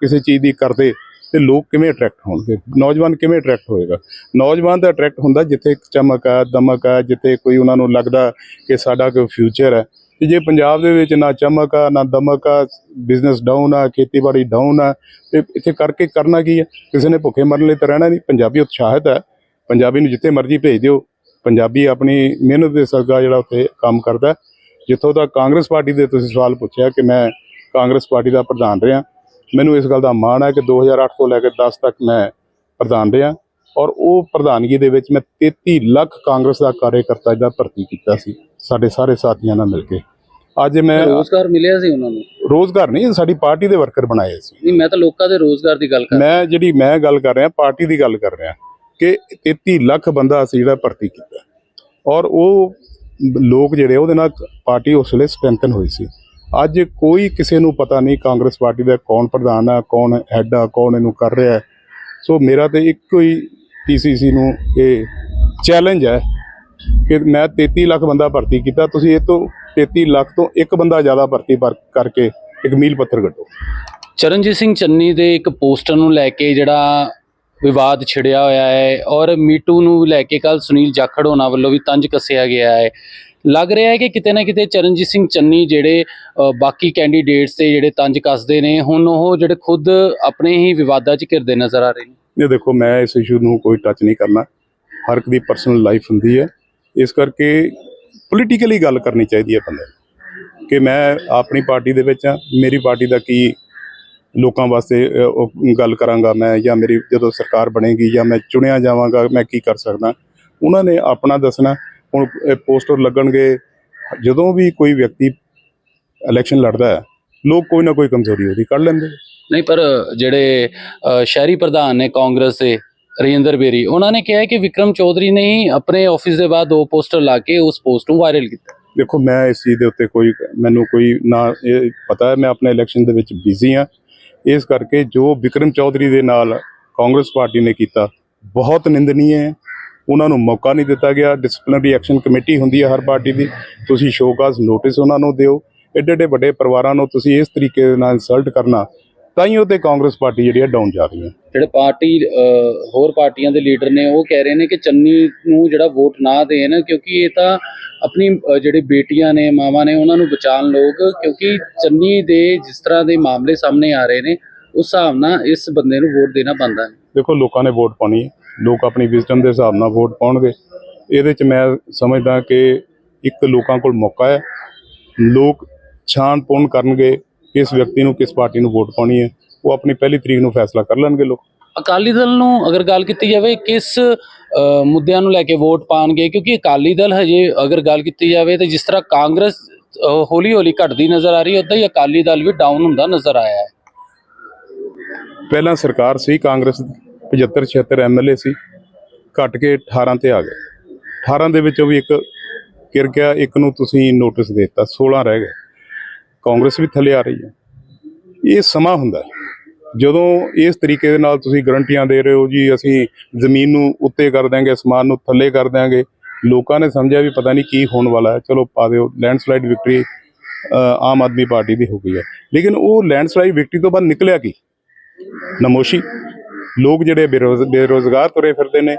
ਕਿਸੇ ਚੀਜ਼ ਦੀ ਕਰਦੇ, ਤੇ ਲੋਕ ਕਿਵੇਂ ਅਟਰੈਕਟ ਹੋਣਗੇ? ਨੌਜਵਾਨ ਕਿਵੇਂ ਅਟਰੈਕਟ ਹੋਏਗਾ? ਨੌਜਵਾਨ ਦਾ ਅਟਰੈਕਟ ਹੁੰਦਾ ਜਿੱਥੇ ਚਮਕ ਆ ਦਮਕ ਆ ਜਿੱਥੇ ਕੋਈ ਉਹਨਾਂ ਨੂੰ ਲੱਗਦਾ ਕਿ ਸਾਡਾ ਕੋਈ ਫਿਊਚਰ ਹੈ। ਤੇ ਜੇ ਪੰਜਾਬ ਦੇ ਵਿੱਚ ਨਾ ਚਮਕ ਆ, ਨਾ ਦਮਕ ਆ ਬਿਜ਼ਨਸ ਡਾਊਨ ਆ, ਖੇਤੀਬਾੜੀ ਡਾਊਨ ਆ, ਤੇ ਇੱਥੇ ਕਰਕੇ ਕਰਨਾ ਕੀ ਹੈ ਕਿਸੇ ਨੇ ਭੁੱਖੇ ਮਰਨ ਲਈ ਤਾਂ ਰਹਿਣਾ ਨਹੀਂ। ਪੰਜਾਬੀ ਉਤਸ਼ਾਹਿਤ ਹੈ ਪੰਜਾਬੀ ਨੂੰ ਜਿੱਥੇ ਮਰਜ਼ੀ ਭੇਜ ਦਿਓ। ਪੰਜਾਬੀ ਆਪਣੀ ਮਿਹਨਤ ਦੇ ਸਦਕਾ ਜਿਹੜਾ ਉੱਥੇ ਕੰਮ ਕਰਦਾ। ਜਿੱਥੋਂ ਤੱਕ ਕਾਂਗਰਸ ਪਾਰਟੀ ਦੇ ਤੁਸੀਂ ਸਵਾਲ ਪੁੱਛਿਆ ਕਿ ਮੈਂ ਕਾਂਗਰਸ ਪਾਰਟੀ ਦਾ ਪ੍ਰਧਾਨ ਰਿਹਾ। ਮੈਨੂੰ ਇਸ ਗੱਲ ਦਾ ਮਾਣ ਹੈ ਕਿ 2008 ਤੋਂ ਲੈ ਕੇ 10 ਤੱਕ ਮੈਂ ਪ੍ਰਧਾਨ ਰਿਹਾ। ਔਰ ਉਹ ਪ੍ਰਧਾਨਗੀ ਦੇ ਵਿੱਚ ਮੈਂ 33 ਲੱਖ ਕਾਂਗਰਸ ਦਾ ਕਾਰਜਕਰਤਾ ਜਿਹੜਾ ਭਰਤੀ ਕੀਤਾ ਸੀ। ਸਾਡੇ ਸਾਰੇ ਸਾਥੀਆਂ ਨਾਲ ਮਿਲ ਕੇ। ਅੱਜ ਮੈਂ ਰੋਜ਼ਗਾਰ ਮਿਲਿਆ ਸੀ ਉਹਨਾਂ ਨੂੰ? ਰੋਜ਼ਗਾਰ ਨਹੀਂ ਸਾਡੀ ਪਾਰਟੀ ਦੇ ਵਰਕਰ ਬਣਾਏ ਸੀ। ਨਹੀਂ ਮੈਂ ਤਾਂ ਲੋਕਾਂ ਦੇ ਰੋਜ਼ਗਾਰ ਦੀ ਗੱਲ ਕਰ ਮੈਂ ਜਿਹੜੀ ਮੈਂ ਗੱਲ ਕਰ ਰਿਹਾ ਪਾਰਟੀ ਦੀ ਗੱਲ ਕਰ ਰਿਹਾ ਕਿ 33 ਲੱਖ ਬੰਦਾ ਅਸੀਂ ਜਿਹੜਾ ਭਰਤੀ ਕੀਤਾ। ਔਰ ਉਹ ਲੋਕ ਜਿਹੜੇ ਉਹਦੇ ਨਾਲ ਪਾਰਟੀ ਉਸ ਵੇਲੇ ਸਟਰੈਂਥਨ ਹੋਈ ਸੀ। ਅੱਜ ਕੋਈ ਕਿਸੇ ਨੂੰ ਪਤਾ ਨਹੀਂ ਕਾਂਗਰਸ ਪਾਰਟੀ ਦਾ ਕੌਣ ਪ੍ਰਧਾਨ ਹੈ ਕੌਣ ਹੈਡ ਆ ਕੌਣ ਇਹਨੂੰ ਕਰ ਰਿਹਾ। ਸੋ ਮੇਰਾ ਤੇ ਇੱਕੋ ਹੀ ਪੀਸੀਸੀ ਨੂੰ ਇਹ ਚੈਲੰਜ ਹੈ ਕਿ ਮੈਂ 33 ਲੱਖ ਬੰਦਾ ਭਰਤੀ ਕੀਤਾ ਤੁਸੀਂ ਇਹ ਤੋਂ 33 ਲੱਖ ਤੋਂ ਇੱਕ ਬੰਦਾ ਜ਼ਿਆਦਾ ਭਰਤੀ ਕਰਕੇ ਇੱਕ ਮੀਲ ਪੱਥਰ ਕੱਢੋ। ਚਰਨਜੀਤ ਸਿੰਘ ਚੰਨੀ ਦੇ ਇੱਕ ਪੋਸਟਰ ਨੂੰ ਲੈ ਕੇ ਜਿਹੜਾ ਵਿਵਾਦ ਛਿੜਿਆ ਹੋਇਆ ਹੈ ਔਰ ਮੀਟੂ ਨੂੰ ਲੈ ਕੇ ਕੱਲ ਸੁਨੀਲ ਜਾਖੜ ਹੋਣਾ ਵੱਲੋਂ ਵੀ ਤੰਜ ਕੱਸਿਆ ਗਿਆ ਹੈ। ਲੱਗ ਰਿਹਾ ਹੈ ਕਿ ਕਿਤੇ ਨਾ ਕਿਤੇ ਚਰਨਜੀਤ ਸਿੰਘ ਚੰਨੀ ਜਿਹੜੇ ਬਾਕੀ ਕੈਂਡੀਡੇਟਸ ਤੇ ਜਿਹੜੇ ਤੰਜ ਕੱਸਦੇ ਨੇ ਹੁਣ ਉਹ ਜਿਹੜੇ ਖੁਦ ਆਪਣੇ ਹੀ ਵਿਵਾਦਾਂ 'ਚ ਘਿਰਦੇ ਨਜ਼ਰ ਆ ਰਹੇ ਨੇ। ਇਹ ਦੇਖੋ ਮੈਂ ਇਸ ਇਸ਼ੂ ਨੂੰ ਕੋਈ ਟੱਚ ਨਹੀਂ ਕਰਨਾ। ਹਰ ਇੱਕ ਦੀ ਪਰਸਨਲ ਲਾਈਫ ਹੁੰਦੀ ਹੈ। ਇਸ ਕਰਕੇ ਪੋਲੀਟੀਕਲੀ ਗੱਲ ਕਰਨੀ ਚਾਹੀਦੀ ਹੈ ਬੰਦੇ ਨੂੰ ਕਿ ਮੈਂ ਆਪਣੀ ਪਾਰਟੀ ਦੇ ਵਿੱਚ ਆ ਮੇਰੀ ਪਾਰਟੀ ਦਾ ਕੀ ਲੋਕਾਂ ਵਾਸਤੇ ਉਹ ਗੱਲ ਕਰਾਂਗਾ ਮੈਂ ਜਾਂ ਮੇਰੀ ਜਦੋਂ ਸਰਕਾਰ ਬਣੇਗੀ ਜਾਂ ਮੈਂ ਚੁਣਿਆ ਜਾਵਾਂਗਾ, ਮੈਂ ਕੀ ਕਰ ਸਕਦਾ। ਉਹਨਾਂ ਨੇ ਆਪਣਾ ਦੱਸਣਾ, ਹੁਣ ਪੋਸਟਰ ਲੱਗਣਗੇ, ਜਦੋਂ ਵੀ ਕੋਈ ਵਿਅਕਤੀ ਇਲੈਕਸ਼ਨ ਲੜਦਾ ਹੈ, ਲੋਕ ਕੋਈ ਨਾ ਕੋਈ ਕਮਜ਼ੋਰੀ ਉਹਦੀ ਕੱਢ ਲੈਂਦੇ ਨਹੀਂ, ਪਰ ਜਿਹੜੇ ਸ਼ਹਿਰੀ ਪ੍ਰਧਾਨ ਨੇ ਕਾਂਗਰਸ ਦੇ ਰਜਿੰਦਰ ਬੇਰੀ, ਉਹਨਾਂ ਨੇ ਕਿਹਾ ਕਿ ਵਿਕਰਮ ਚੌਧਰੀ ਨੇ ਹੀ ਆਪਣੇ ਆਫਿਸ ਦੇ ਬਾਅਦ ਦੋ ਪੋਸਟਰ ਲਾ ਕੇ ਉਸ ਪੋਸਟ ਨੂੰ ਵਾਇਰਲ ਕੀਤਾ। ਦੇਖੋ, ਮੈਂ ਇਸ ਚੀਜ਼ ਦੇ ਉੱਤੇ ਕੋਈ, ਮੈਨੂੰ ਕੋਈ ਨਾ, ਇਹ ਪਤਾ ਹੈ, ਮੈਂ ਆਪਣੇ ਇਲੈਕਸ਼ਨ ਦੇ ਵਿੱਚ ਬਿਜ਼ੀ ਹਾਂ। ਇਸ ਕਰਕੇ ਜੋ ਵਿਕਰਮ ਚੌਧਰੀ ਦੇ ਨਾਲ ਕਾਂਗਰਸ ਪਾਰਟੀ ਨੇ ਕੀਤਾ, ਬਹੁਤ ਨਿੰਦਨੀय ਹੈ। ਉਹਨਾਂ ਨੂੰ ਮੌਕਾ ਨਹੀਂ ਦਿੱਤਾ ਗਿਆ। ਡਿਸਪਲਿਨਰੀ ਐਕਸ਼ਨ ਕਮੇਟੀ ਹੁੰਦੀ ਹੈ ਹਰ ਪਾਰਟੀ ਦੀ। ਤੁਸੀਂ ਸ਼ੋਕਾਜ਼ ਨੋਟਿਸ ਉਹਨਾਂ ਨੂੰ ਦਿਓ। ਐਡੇ ਐਡੇ ਵੱਡੇ ਪਰਿਵਾਰਾਂ ਨੂੰ ਤੁਸੀਂ ਇਸ ਤਰੀਕੇ ਦੇ ਨਾਲ ਇਨਸਲਟ ਕਰਨਾ ਤਾਂ ਹੀ ਉਹ ਤੇ ਕਾਂਗਰਸ ਪਾਰਟੀ ਜਿਹੜੀ ਹੈ ਡਾਊਨ ਜਾ ਰਹੀ ਹੈ। ਜਿਹੜੇ ਪਾਰਟੀ ਅਹ, ਹੋਰ ਪਾਰਟੀਆਂ ਦੇ ਲੀਡਰ ਨੇ ਉਹ ਕਹਿ ਰਹੇ ਨੇ ਕਿ ਚੰਨੀ ਨੂੰ ਜਿਹੜਾ ਵੋਟ ਨਾ ਦੇਣ ਕਿਉਂਕਿ ਇਹ ਤਾਂ ਆਪਣੀ ਅਹ, ਜਿਹੜੀ ਬੇਟੀਆਂ ਨੇ ਮਾਵਾਂ ਨੇ ਉਹਨਾਂ ਨੂੰ ਬਚਾਉਣ ਲੋਕ ਕਿਉਂਕਿ ਚੰਨੀ ਦੇ ਜਿਸ ਤਰ੍ਹਾਂ ਦੇ ਮਾਮਲੇ ਸਾਹਮਣੇ ਆ ਰਹੇ ਨੇ ਉਸ ਹਿਸਾਬ ਨਾਲ ਇਸ ਬੰਦੇ ਨੂੰ ਵੋਟ ਦੇਣਾ ਬਣਦਾ ਹੈ। ਦੇਖੋ ਲੋਕਾਂ ਨੇ ਵੋਟ ਪਾਉਣੀ ਹੈ। ਲੋਕ ਆਪਣੀ ਵਿਜ਼ਡਮ ਦੇ ਹਿਸਾਬ ਨਾਲ ਵੋਟ ਪਾਉਣਗੇ। ਇਹਦੇ 'ਚ ਮੈਂ ਸਮਝਦਾ ਕਿ ਇੱਕ ਲੋਕਾਂ ਕੋਲ ਮੌਕਾ ਹੈ। ਲੋਕ ਛਾਣਪੂਣ ਕਰਨਗੇ। ਕਿ ਇਸ ਵਿਅਕਤੀ ਨੂੰ ਕਿਸ ਪਾਰਟੀ ਨੂੰ ਵੋਟ ਪਾਉਣੀ ਹੈ ਉਹ ਆਪਣੀ ਪਹਿਲੀ ਤਰੀਕ ਨੂੰ ਫੈਸਲਾ ਕਰ ਲੈਣਗੇ ਲੋਕ। ਅਕਾਲੀ ਦਲ ਨੂੰ ਅਗਰ ਗੱਲ ਕੀਤੀ ਜਾਵੇ ਕਿਸ ਮੁੱਦਿਆਂ ਨੂੰ ਲੈ ਕੇ ਵੋਟ ਪਾਣਗੇ? ਕਿਉਂਕਿ ਅਕਾਲੀ ਦਲ ਹਜੇ ਅਗਰ ਗੱਲ ਕੀਤੀ ਜਾਵੇ ਤੇ ਜਿਸ ਤਰ੍ਹਾਂ ਕਾਂਗਰਸ ਹੌਲੀ ਹੌਲੀ ਘਟਦੀ ਨਜ਼ਰ ਆ ਰਹੀ ਹੈ ਉਦਾਂ ਹੀ ਅਕਾਲੀ ਦਲ ਵੀ ਡਾਊਨ ਹੁੰਦਾ ਨਜ਼ਰ ਆਇਆ ਹੈ। ਪਹਿਲਾਂ ਸਰਕਾਰ ਸੀ ਕਾਂਗਰਸ ਦੀ 75 76 ਐਮਐਲਏ ਸੀ ਘਟ ਕੇ 18 ਤੇ ਆ ਗਏ। 18 ਦੇ ਵਿੱਚੋਂ ਵੀ ਇੱਕ ਗਿਰ ਗਿਆ ਇੱਕ ਨੂੰ ਤੁਸੀਂ ਨੋਟਿਸ ਦੇ ਦਿੱਤਾ 16 ਰਹਿ ਗਏ। ਕਾਂਗਰਸ ਵੀ ਥੱਲੇ ਆ ਰਹੀ ਹੈ। ਇਹ ਸਮਾਂ ਹੁੰਦਾ ਹੈ। ਜਦੋਂ ਇਸ ਤਰੀਕੇ ਦੇ ਨਾਲ ਤੁਸੀਂ ਗਰੰਟੀਆਂ ਦੇ ਰਹੇ ਹੋ ਜੀ, ਅਸੀਂ ਜ਼ਮੀਨ ਨੂੰ ਉੱਤੇ ਕਰ ਦਾਂਗੇ ਅਸਮਾਨ ਨੂੰ ਥੱਲੇ ਕਰ ਦਾਂਗੇ ਲੋਕਾਂ ਨੇ ਸਮਝਿਆ ਵੀ ਪਤਾ ਨਹੀਂ ਕੀ ਹੋਣ ਵਾਲਾ ਹੈ। ਚਲੋ ਪਾ ਦਿਓ landslide victory Aam Aadmi Party ਦੀ ਹੋ ਗਈ ਹੈ। ਲੇਕਿਨ ਉਹ ਲੈਂਡਸਲਾਈਡ ਵਿਕਟਰੀ ਤੋਂ ਬਾਅਦ ਨਿਕਲਿਆ ਕੀ? ਨਮੋਸ਼ੀ ਲੋਕ ਜਿਹੜੇ ਬੇਰੋਜ਼, ਬੇਰੋਜ਼ਗਾਰ ਤੁਰੇ ਫਿਰਦੇ ਨੇ।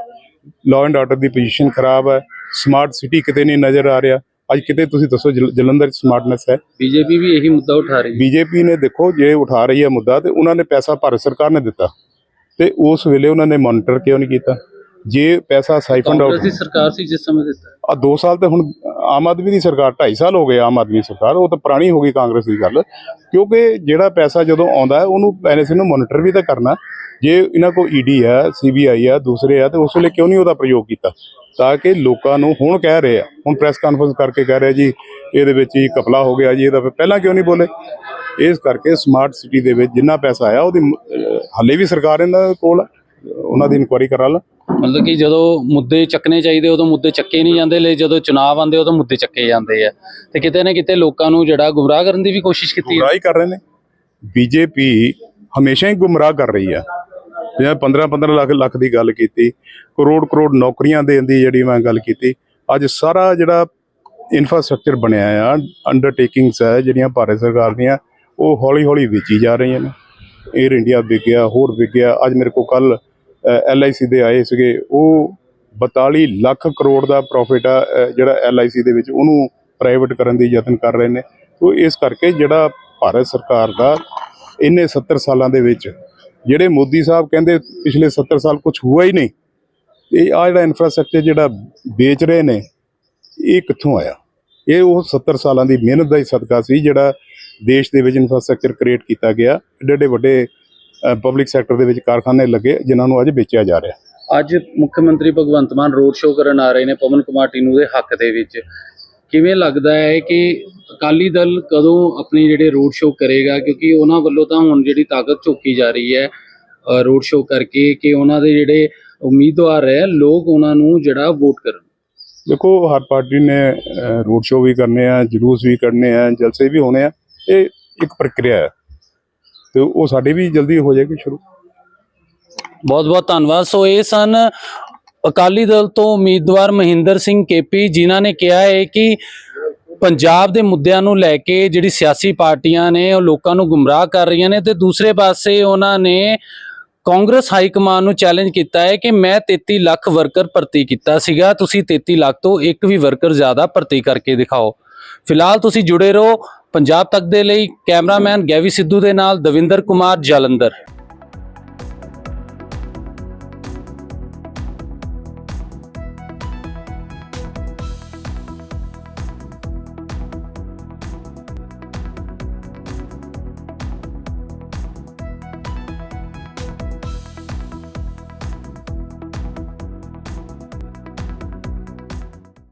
ਲਾਅ ਐਂਡ ਆਰਡਰ ਦੀ ਪੋਜੀਸ਼ਨ ਖਰਾਬ ਹੈ। ਸਮਾਰਟ ਸਿਟੀ ਕਿਤੇ ਨਹੀਂ ਨਜ਼ਰ ਆ ਰਿਹਾ। ਅੱਜ ਕਿਤੇ ਤੁਸੀਂ ਦੱਸੋ ਜਲ- ਜਲੰਧਰ 'ਚ ਸਮਾਰਟਨੈਸ ਹੈ? ਬੀਜੇਪੀ ਵੀ ਇਹੀ ਮੁੱਦਾ ਉਠਾ ਰਹੀ ਹੈ। ਬੀਜੇਪੀ ਨੇ ਦੇਖੋ ਜੇ ਉਠਾ ਰਹੀ ਹੈ ਮੁੱਦਾ ਤੇ ਉਹਨਾਂ ਨੇ ਪੈਸਾ ਭਾਰਤ ਸਰਕਾਰ ਨੇ ਦਿੱਤਾ। ਤੇ ਉਸ ਵੇਲੇ ਉਹਨਾਂ ਨੇ ਮੋਨੀਟਰ ਕਿਉਂ ਨਹੀਂ ਕੀਤਾ? ਜੇ ਪੈਸਾ ਕਾਂਗਰਸ ਆਊਟ ਦੀ ਸਰਕਾਰ ਸੀ ਜਿਸ ਸਮੇਂ ਦਿੱਤਾ। ਆ 2 ਸਾਲ ਤੇ ਹੁਣ ਆਮ ਆਦਮੀ ਦੀ ਸਰਕਾਰ 2.5 ਸਾਲ ਹੋ ਗਏ ਆਮ ਆਦਮੀ ਸਰਕਾਰ ਉਹ ਤਾਂ ਪੁਰਾਣੀ ਹੋ ਗਈ ਕਾਂਗਰਸ ਦੀ ਗੱਲ। ਕਿਉਂਕਿ ਜਿਹੜਾ ਪੈਸਾ ਜਦੋਂ ਆਉਂਦਾ ਹੈ ਉਹਨੂੰ ਪੈਸੇ ਨੂੰ ਮੋਨੀਟਰ ਵੀ ਤਾਂ ਕਰਨਾ। ਜੇ ਇਹਨਾਂ ਕੋ ਈਡੀ ਹੈ ਸੀਬੀਆਈ ਹੈ ਦੂਸਰੇ ਆ ਤੇ ਉਸ ਵੇਲੇ ਕਿਉਂ ਨਹੀਂ ਉਹਦਾ ਪ੍ਰਯੋਗ ਕੀਤਾ? ਤਾਂ ਕਿ ਲੋਕਾਂ ਨੂੰ ਹੁਣ ਕਹਿ ਰਹੇ ਆ ਹੁਣ ਪ੍ਰੈਸ ਕਾਨਫਰੰਸ ਕਰਕੇ ਕਹਿ ਰਹੇ ਜੀ ਇਹਦੇ ਵਿੱਚ ਹੀ ਕਪਲਾ ਹੋ ਗਿਆ ਜੀ ਇਹਦਾ ਫਿਰ ਪਹਿਲਾਂ ਕਿਉਂ ਨਹੀਂ ਬੋਲੇ? ਇਸ ਕਰਕੇ ਸਮਾਰਟ ਸਿਟੀ ਦੇ ਵਿੱਚ ਜਿੰਨਾ ਪੈਸਾ ਆਇਆ ਉਹਦੀ ਹਾਲੇ ਵੀ ਸਰਕਾਰ ਇਹਨਾਂ ਕੋਲ ਹੈ। ਉਹਨਾਂ ਦੀ ਇਨਕੁਆਇਰੀ ਕਰਾ ਲਾ। ਮਤਲਬ ਕਿ ਜਦੋਂ ਮੁੱਦੇ ਚੱਕਣੇ ਚਾਹੀਦੇ ਉਦੋਂ ਮੁੱਦੇ ਚੱਕੇ ਨਹੀਂ ਜਾਂਦੇ ਲੈ ਜਦੋਂ ਚੁਣਾਵ ਆਉਂਦੇ ਉਦੋਂ ਮੁੱਦੇ ਚੱਕੇ ਜਾਂਦੇ ਆ। ਤੇ ਕਿਤੇ ਨਾ ਕਿਤੇ ਲੋਕਾਂ ਨੂੰ ਜਿਹੜਾ ਗੁੰਮਰਾਹ ਕਰਨ ਦੀ ਵੀ ਕੋਸ਼ਿਸ਼ ਕੀਤੀ ਹੈ। ਗੁੰਮਰਾਹ ਹੀ ਕਰ ਰਹੇ ਨੇ। ਬੀਜੇਪੀ ਹਮੇਸ਼ਾ ਹੀ ਗੁੰਮਰਾਹ ਕਰ ਰਹੀ ਆ। ਜਿਵੇਂ 15 15 ਲੱਖ ਲੱਖ ਦੀ ਗੱਲ ਕੀਤੀ ਕਰੋੜ ਕਰੋੜ ਨੌਕਰੀਆਂ ਦੇਣ ਦੀ ਜਿਹੜੀ ਮੈਂ ਗੱਲ ਕੀਤੀ ਅੱਜ ਸਾਰਾ ਜਿਹੜਾ ਇਨਫਰਾਸਟ੍ਰਕਚਰ ਬਣਿਆ ਆ ਅੰਡਰਟੇਕਿੰਗਸ ਹੈ ਜਿਹੜੀਆਂ ਭਾਰਤ ਸਰਕਾਰ ਦੀਆਂ ਉਹ ਹੌਲੀ ਹੌਲੀ ਵੇਚੀ ਜਾ ਰਹੀਆਂ ਨੇ। 에ਅਰ ਇੰਡੀਆ ਵਿਕਿਆ ਹੋਰ ਵਿਕਿਆ ਅੱਜ ਮੇਰੇ ਕੋਲ ਕੱਲ ਐਲਆਈਸੀ ਦੇ ਆਏ ਸੀਗੇ ਉਹ 42 ਲੱਖ ਕਰੋੜ ਦਾ ਪ੍ਰੋਫਿਟ ਆ ਅ, ਜਿਹੜਾ ਐਲਆਈਸੀ ਦੇ ਵਿੱਚ ਉਹਨੂੰ ਪ੍ਰਾਈਵੇਟ ਕਰਨ ਦੀ ਯਤਨ ਕਰ ਰਹੇ ਨੇ। ਸੋ ਇਸ ਕਰਕੇ ਜਿਹੜਾ ਭਾਰਤ ਸਰਕਾਰ ਦਾ ਇੰਨੇ 70 ਸਾਲਾਂ ਦੇ ਵਿੱਚ ਜਿਹੜੇ ਮੋਦੀ ਸਾਹਿਬ ਕਹਿੰਦੇ ਪਿਛਲੇ 70 ਸਾਲ ਕੁਝ ਹੋਇਆ ਹੀ ਨਹੀਂ ਇਹ ਆ ਜਿਹੜਾ ਇਨਫਰਾਸਟ੍ਰਕਚਰ ਜਿਹੜਾ ਵੇਚ ਰਹੇ ਨੇ, ਇਹ ਕਿੱਥੋਂ ਆਇਆ? ਇਹ ਉਹ 70 ਸਾਲਾਂ ਦੀ ਮਿਹਨਤ ਦਾ ਹੀ ਸਦਕਾ ਸੀ ਜਿਹੜਾ ਦੇਸ਼ ਦੇ ਵਿੱਚ ਇਨਫਰਾਸਟ੍ਰਕਚਰ ਕ੍ਰੀਏਟ ਕੀਤਾ ਗਿਆ। ਏਡੇ ਏਡੇ ਵੱਡੇ ਪਬਲਿਕ ਸੈਕਟਰ ਦੇ ਵਿੱਚ ਕਾਰਖਾਨੇ ਲੱਗੇ ਜਿਨ੍ਹਾਂ ਨੂੰ ਅੱਜ ਵੇਚਿਆ ਜਾ ਰਿਹਾ। ਅੱਜ ਮੁੱਖ ਮੰਤਰੀ ਭਗਵੰਤ ਮਾਨ ਰੋਡ ਸ਼ੋਅ ਕਰਨ ਆ ਰਹੇ ਨੇ ਪਵਨ ਕੁਮਾਰ ਟੀਨੂ ਦੇ ਹੱਕ ਦੇ ਵਿੱਚ। ਕਿਵੇਂ ਲੱਗਦਾ ਹੈ ਕਿ ਅਕਾਲੀ ਦਲ ਕਦੋਂ ਆਪਣੀ ਜਿਹੜੇ ਰੋਡ ਸ਼ੋਅ ਕਰੇਗਾ? ਕਿਉਂਕਿ ਉਹਨਾਂ ਵੱਲੋਂ ਤਾਂ ਹੁਣ ਜਿਹੜੀ ਤਾਕਤ ਝੋਕੀ ਜਾ ਰਹੀ ਹੈ ਰੋਡ ਸ਼ੋਅ ਕਰਕੇ ਕਿ ਉਹਨਾਂ ਦੇ ਜਿਹੜੇ ਉਮੀਦਵਾਰ ਹੈ ਲੋਕ ਉਹਨਾਂ ਨੂੰ ਜਿਹੜਾ ਵੋਟ ਕਰਨ। ਦੇਖੋ ਹਰ ਪਾਰਟੀ ਨੇ ਰੋਡ ਸ਼ੋਅ ਵੀ ਕਰਨੇ ਆ ਜਲੂਸ ਵੀ ਕੱਢਨੇ ਆ ਜਲਸੇ ਵੀ ਹੋਣੇ ਆ। ਇਹ ਇੱਕ ਪ੍ਰਕਿਰਿਆ ਹੈ। ਤੇ ਉਹ ਸਾਡੀ ਵੀ ਜਲਦੀ ਹੋ ਜਾਏਗੀ ਸ਼ੁਰੂ। ਬਹੁਤ ਬਹੁਤ ਧੰਨਵਾਦ। ਸੋ ਇਹ ਸਨ ਅਕਾਲੀ ਦਲ ਤੋਂ ਉਮੀਦਵਾਰ ਮਹਿੰਦਰ ਸਿੰਘ ਕੇਪੀ ਜਿਨ੍ਹਾਂ ਨੇ ਕਿਹਾ ਹੈ ਕਿ ਪੰਜਾਬ ਦੇ ਮੁੱਦਿਆਂ ਨੂੰ ਲੈ ਕੇ ਜਿਹੜੀ ਸਿਆਸੀ ਪਾਰਟੀਆਂ ਨੇ ਉਹ ਲੋਕਾਂ ਨੂੰ ਗੁੰਮਰਾਹ ਕਰ ਰਹੀਆਂ ਨੇ ਤੇ ਦੂਸਰੇ ਪਾਸੇ ਉਹਨਾਂ ਨੇ ਕਾਂਗਰਸ ਹਾਈ ਕਮਾਨ ਨੂੰ ਚੈਲੰਜ ਕੀਤਾ ਹੈ ਕਿ ਮੈਂ 33 ਲੱਖ ਵਰਕਰ ਭਰਤੀ ਕੀਤਾ ਸੀਗਾ, ਤੁਸੀਂ 33 ਲੱਖ ਤੋਂ ਇੱਕ ਵੀ ਵਰਕਰ ਜ਼ਿਆਦਾ ਭਰਤੀ ਕਰਕੇ ਦਿਖਾਓ। ਫਿਲਹਾਲ ਤੁਸੀਂ ਜੁੜੇ ਰਹੋ ਪੰਜਾਬ ਤੱਕ ਦੇ ਲਈ, ਕੈਮਰਾਮੈਨ ਗੈਵੀ ਸਿੱਧੂ ਦੇ ਨਾਲ ਦਵਿੰਦਰ ਕੁਮਾਰ, ਜਲੰਧਰ।